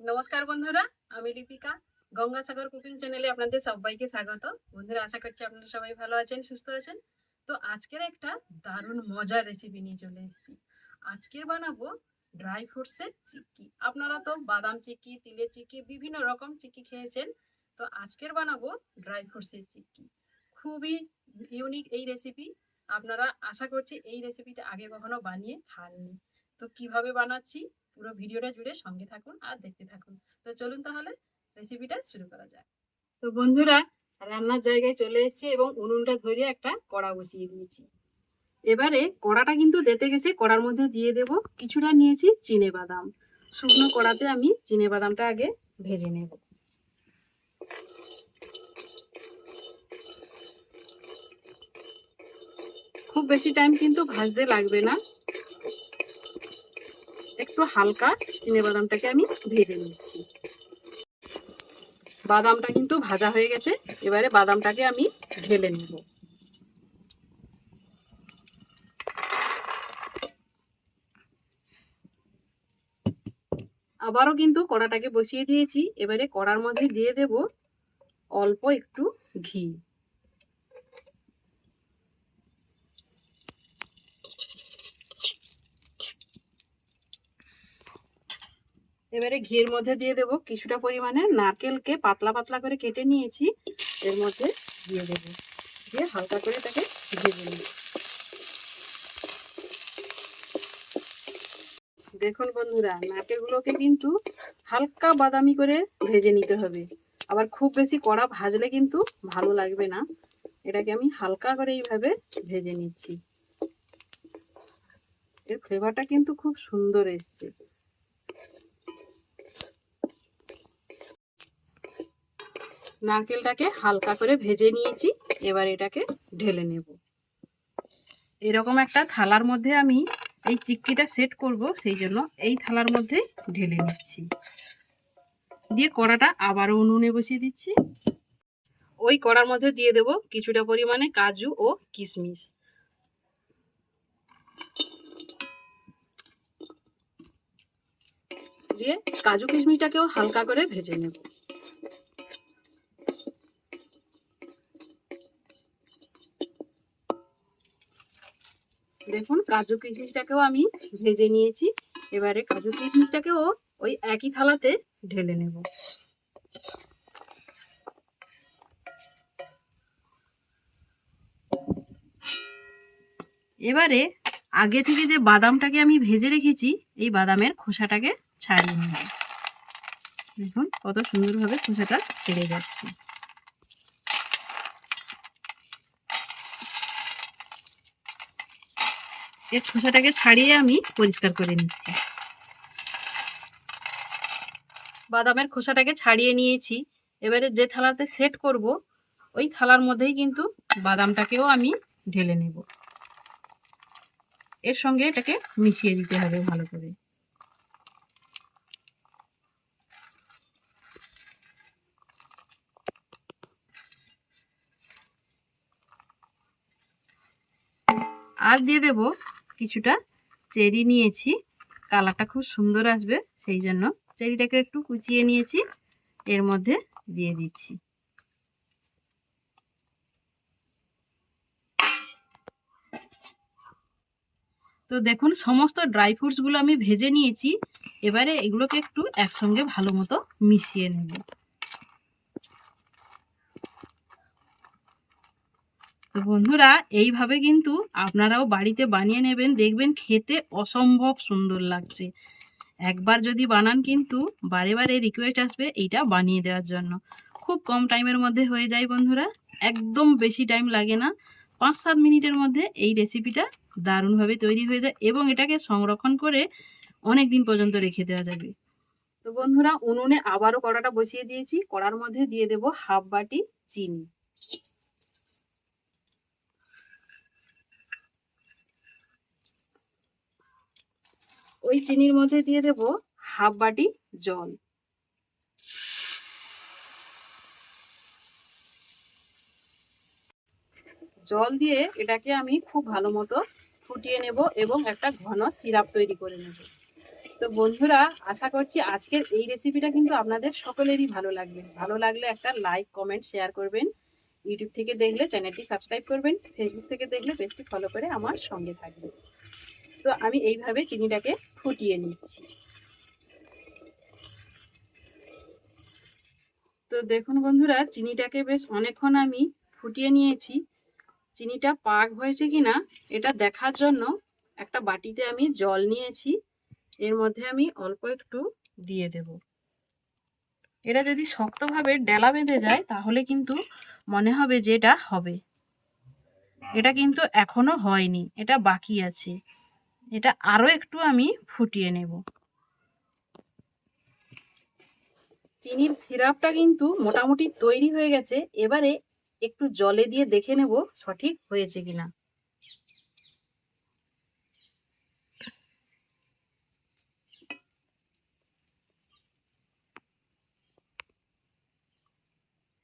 নমস্কার বন্ধুরা, আমি লিপিকা। গঙ্গাসাগর কুকিং চ্যানেলে আপনাদের সবাইকে স্বাগত। বন্ধুরা, আশা করছি আপনারা সবাই ভালো আছেন, সুস্থ আছেন। তো আজকের একটা দারুণ মজার রেসিপি নিয়ে চলে এসেছি। আজকের বানাবো ড্রাই ফ্রুটসের চিক্কি। আপনারা তো বাদাম চিক্কি, তিলের চিক্কি, বিভিন্ন রকম চিক্কি খেয়েছেন। তো আজকের বানাবো ড্রাই ফ্রুটসের চিক্কি। খুবই ইউনিক এই রেসিপি আপনারা আশা করছি এই রেসিপিটা আগে কখনো বানিয়ে খাননি। তো কীভাবে বানাচ্ছি? পুরো ভিডিওটা জুড়ে সঙ্গে থাকুন আর দেখতে থাকুন। তো চলুন তাহলে রেসিপিটা শুরু করা যাক। তো বন্ধুরা, রান্নার জায়গায় চলে এসেছি এবং উনুনটা ধরে একটা কড়া বসিয়ে দিয়েছি। এবারে কড়াটা কিন্তু দেতে গেছে, কড়ার মধ্যে দিয়ে দেব কিছুটা নিয়েছি চিনে বাদাম। শুকনো কড়াতে আমি চিনে বাদামটা আগে ভেজে নেব। খুব বেশি টাইম কিন্তু ভাজতে লাগবে না। একটু হালকা চিনে বাদামটাকে আমি ভেজে নিচ্ছি। বাদামটা কিন্তু ভাজা হয়ে গেছে, এবারে বাদামটাকে আমি ঢেলে নেব। আবারও কিন্তু কড়াটাকে বসিয়ে দিয়েছি, এবারে কড়ার মধ্যে দিয়ে দেব অল্প একটু ঘি। এবারে ঘিয়ের মধ্যে দিয়ে দেব কিছুটা পরিমাণে। নারকেলকে পাতলা পাতলা করে কেটে নিয়েছি। এর মধ্যে দিয়ে দেব। দিয়ে হালকা করে তাকে ভেজে নেব। দেখুন বন্ধুরা, নারকেলগুলোকে কিন্তু হালকা বাদামি করে ভেজে নিতে হবে। আবার খুব বেশি কড়া ভাজলে কিন্তু ভালো লাগবে না। এটাকে আমি হালকা করে এইভাবে ভেজে নিচ্ছি। এর ফ্লেভারটা কিন্তু খুব সুন্দর এসছে। নারকেলটাকে হালকা করে ভেজে নিয়েছি। এবার এটাকে ঢেলে নেব। এরকম একটা থালার মধ্যে আমি এই চিক্কিটা সেট করব, সেই জন্য এই থালার মধ্যে ঢেলে নিচ্ছি। দিয়ে কড়াটা আবারও উনুনে বসিয়ে দিচ্ছি। ওই কড়ার মধ্যে দিয়ে দেব কিছুটা পরিমাণে কাজু ও কিশমিশ। দিয়ে কাজু কিশমিশটাকেও হালকা করে ভেজে নেব। দেখুন, কাজু কিশমিশটাকেও আমি ভেজে নিয়েছি। এবারে কাজু কিশমিশটাকেও ওই একই থালাতে ঢেলে নেব। এবারে আগে থেকে যে বাদামটাকে আমি ভেজে রেখেছি, এই বাদামের খোসাটাকে ছাড়িয়ে নেব। দেখুন, কত সুন্দরভাবে খোসাটা ছেড়ে যাচ্ছে। এর খোসাটাকে ছাড়িয়ে আমি পরিষ্কার করে নিচ্ছি। বাদামের খোসাটাকে ছাড়িয়ে নিয়েছি। এবারে যে থালাতে সেট করব, ওই থালার মধ্যেই কিন্তু বাদামটাকেও আমি ঢেলে নেব। এর সঙ্গে এটাকে মিশিয়ে দিতে হবে ভালো করে। আর দিয়ে দেব কিছুটা চেরি নিয়েছি। কালারটা খুব সুন্দর আসবে সেই জন্য। চেরিটাকে একটু কুচিয়ে নিয়েছি, এর মধ্যে দিয়ে দিচ্ছি। তো দেখুন, সমস্ত ড্রাই ফ্রুটসগুলো আমি ভেজে নিয়েছি। এবারে এগুলোকে একটু একসঙ্গে ভালো মতো মিশিয়ে নেব। তো বন্ধুরা, এইভাবে কিন্তু আপনারাও বাড়িতে বানিয়ে নেবেন। দেখবেন খেতে অসম্ভব সুন্দর লাগছে। একবার যদি বানান কিন্তু বারে বারে রিকোয়েস্ট আসবে এইটা বানিয়ে দেওয়ার জন্য। খুব কম টাইমের মধ্যে হয়ে যায় বন্ধুরা। একদম বেশি টাইম লাগে না। পাঁচ সাত মিনিটের মধ্যে এই রেসিপিটা দারুণভাবে তৈরি হয়ে যায় এবং এটাকে সংরক্ষণ করে অনেক দিন পর্যন্ত রেখে দেওয়া যাবে। তো বন্ধুরা, উনুনে আবারও কড়াটা বসিয়ে দিয়েছি। কড়ার মধ্যে দিয়ে দেব হাফ বাটি চিনি। ওই চিনির মধ্যে দিয়ে দেব হাফ বাটি জল। জল দিয়ে এটাকে আমি খুব ভালো মতো ফুটিয়ে নেব এবং একটা ঘন সিরাপ তৈরি করে নেব। তো বন্ধুরা, আশা করছি আজকের এই রেসিপিটা কিন্তু আপনাদের সকলেরই ভালো লাগবে। ভালো লাগলে একটা লাইক কমেন্ট শেয়ার করবেন। ইউটিউব থেকে দেখলে চ্যানেলটি সাবস্ক্রাইব করবেন। ফেসবুক থেকে দেখলে পেজটি ফলো করে আমার সঙ্গে থাকবেন। তো আমি এইভাবে চিনিটাকে ফুটিয়ে নিচ্ছি। তো দেখুন বন্ধুরা, চিনিটাকে বেশ অনেকক্ষণ আমি ফুটিয়ে নিয়েছি। চিনিটা পাক হয়েছে কিনা, এটা দেখার জন্য একটা বাটিতে আমি জল নিয়েছি। এর মধ্যে আমি অল্প একটু দিয়ে দেব। এটা যদি শক্তভাবে ডেলা বেঁধে যায়, তাহলে কিন্তু মনে হবে যে এটা হবে। এটা কিন্তু এখনও হয়নি, এটা বাকি আছে। এটা আরও একটু আমি ফুটিয়ে নেব। চিনির সিরাপটা কিন্তু মোটামুটি তৈরি হয়ে গেছে। এবারে একটু জলে দিয়ে দেখে নেব সঠিক হয়েছে কিনা।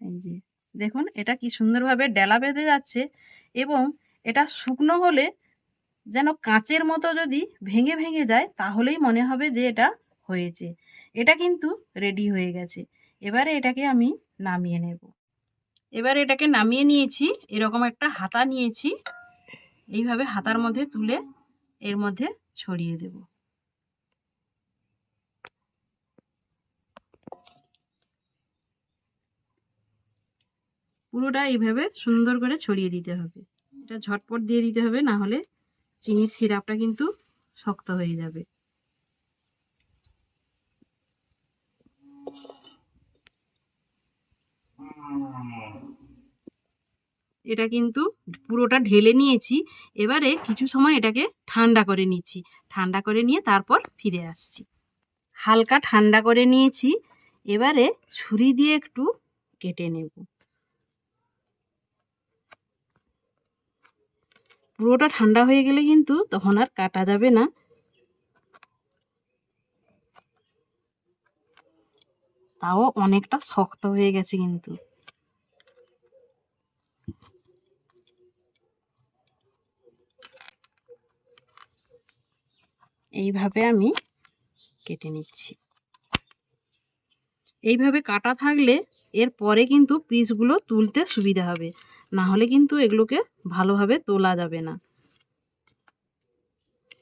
এই যে দেখুন এটা কি সুন্দরভাবে ডেলা বেঁধে যাচ্ছে এবং এটা শুকনো হলে যেন কাঁচের মতো যদি ভেঙে ভেঙে যায়, তাহলেই মনে হবে যে এটা হয়েছে। এটা কিন্তু রেডি হয়ে গেছে। এবারে এটাকে আমি নামিয়ে নেব। এবারে এটাকে নামিয়ে নিয়েছি। এরকম একটা হাতা নিয়েছি। এইভাবে হাতার মধ্যে তুলে এর মধ্যে ছড়িয়ে দেব। পুরোটা এইভাবে সুন্দর করে ছড়িয়ে দিতে হবে। এটা ঝটপট দিয়ে দিতে হবে, না হলে চিনির সিরাপটা কিন্তু শক্ত হয়ে যাবে। এটা কিন্তু পুরোটা ঢেলে নিয়েছি, এবারে কিছু সময় এটাকে ঠান্ডা করে নিচ্ছি। ঠান্ডা করে নিয়ে তারপর ফিরে আসছি। হালকা ঠান্ডা করে নিয়েছি, এবারে ছুরি দিয়ে একটু কেটে নেব। পুরোটা ঠান্ডা হয়ে গেলে কিন্তু তখন আর কাটা যাবে না। তাও অনেকটা শক্ত হয়ে গেছে কিন্তু। এইভাবে আমি কেটে নিচ্ছি। এইভাবে কাটা থাকলে এর পরে কিন্তু পিসগুলো তুলতে সুবিধা হবে। না হলে কিন্তু এগুলোকে ভালোভাবে তোলা যাবে না।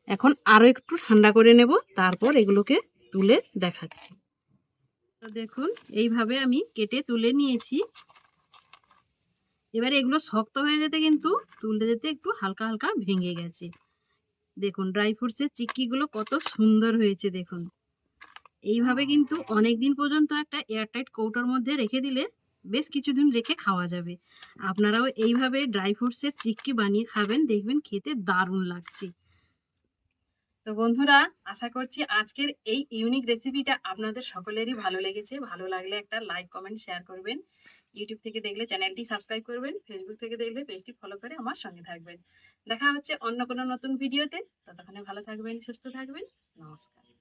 এখন আরও একটু ঠান্ডা করে নেব, তারপর এগুলোকে তুলে দেখাচ্ছি। দেখুন, এইভাবে আমি কেটে তুলে নিয়েছি। এবারে এগুলো শক্ত হয়ে যেতে কিন্তু তুলতে যেতে একটু হালকা হালকা ভেঙে গেছে। দেখুন, ড্রাই ফ্রুটসের চিক্কিগুলো কত সুন্দর হয়েছে, দেখুন। এইভাবে কিন্তু অনেক দিন পর্যন্ত একটা এয়ারটাইট কৌটোর মধ্যে রেখে দিলে বেশ কিছুদিন রেখে খাওয়া যাবে। আপনারাও এইভাবে ড্রাই ফ্রুটসের চিক্কি বানিয়ে খাবেন, দেখবেন খেতে দারুণ লাগছে। তো বন্ধুরা, আশা করছি আজকের এই ইউনিক রেসিপিটা আপনাদের সকলেরই ভালো লেগেছে। ভালো লাগলে একটা লাইক কমেন্ট শেয়ার করবেন। ইউটিউব থেকে দেখলে চ্যানেলটি সাবস্ক্রাইব করবেন। ফেসবুক থেকে দেখলে পেজটি ফলো করে আমার সঙ্গে থাকবেন। দেখা হচ্ছে অন্য কোনো নতুন ভিডিওতে ততক্ষণে ভালো থাকবেন, সুস্থ থাকবেন। নমস্কার।